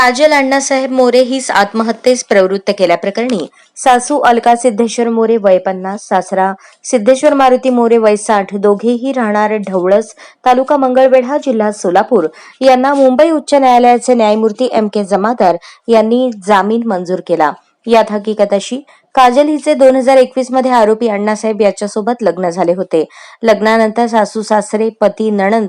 काजल अण्णासाहेब मोरे हीच आत्महत्येस प्रवृत्त केल्याप्रकरणी सासू अलका सिद्धेश्वर मोरे वय पन्नास सासरा सिद्धेश्वर मारुती मोरे वय साठ दोघेही राहणार ढवळस तालुका मंगळवेढा जिल्हा सोलापूर. यांना मुंबई उच्च न्यायालयाचे न्यायमूर्ती एम के जमादार यांनी जामीन मंजूर केला. यात हकीकत अशी काजल हिचे दोन हजार एकवीसमध्ये आरोपी अण्णासाहेब याच्यासोबत लग्न झाले होते. लग्नानंतर सासू सासरे पती नणंद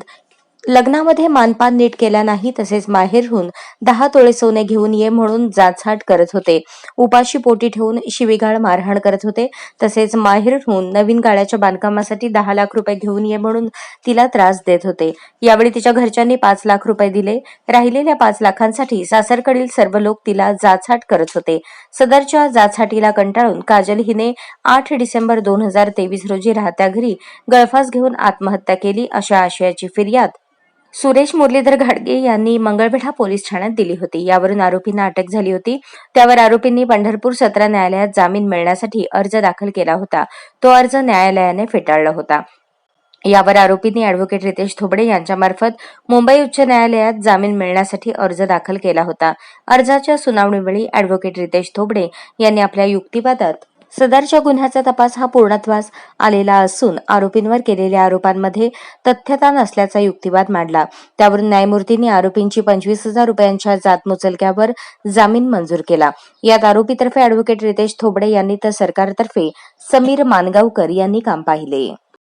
लग्नामध्ये मानपान नीट केला नाही तसेच माहेरहून दहा तोळे सोने घेऊन ये म्हणून जाचहाट करत होते. उपाशी पोटी ठेवून शिवीगाळ मारहाण करत होते. तसेच माहेरहून नवीन गाळ्याच्या बांधकामासाठी दहा लाख रुपये घेऊन ये म्हणून तिला त्रास देत होते. यावेळी तिच्या घरच्यांनी पाच लाख रुपये दिले. राहिलेल्या पाच लाखांसाठी सासरकडील सर्व लोक तिला जाचहाट करत होते. सदरच्या जाचहाटीला कंटाळून काजल हिने आठ डिसेंबर दोन हजार तेवीस रोजी राहत्या घरी गळफास घेऊन आत्महत्या केली अशा आशयाची फिर्याद सुरेश मुरलीधर घाडगे यांनी मंगळवेढा पोलीस ठाण्यात दिली होती. यावरून आरोपींना अटक झाली होती. त्यावर आरोपींनी पंढरपूर सत्र न्यायालयात जामीन मिळण्यासाठी अर्ज दाखल केला होता. तो अर्ज न्यायालयाने फेटाळला होता. यावर आरोपींनी अॅडव्होकेट रितेश थोबडे यांच्यामार्फत मुंबई उच्च न्यायालयात जामीन मिळण्यासाठी अर्ज दाखल केला होता. अर्जाच्या सुनावणीवेळी अॅडव्होकेट रितेश थोबडे यांनी आपल्या युक्तिवादात सदरच्या गुन्ह्याचा तपास हा पूर्णत्वास आलेला असून आरोपींवर केलेल्या आरोपांमध्ये तथ्यता नसल्याचा युक्तिवाद मांडला. त्यावरून न्यायमूर्तींनी आरोपींची पंचवीस हजार रुपयांच्या जातमुचलक्यावर जामीन मंजूर केला. यात आरोपीतर्फे अॅडव्होकेट रितेश थोबडे यांनी तर सरकारतर्फे समीर मानगावकर यांनी काम पाहिले.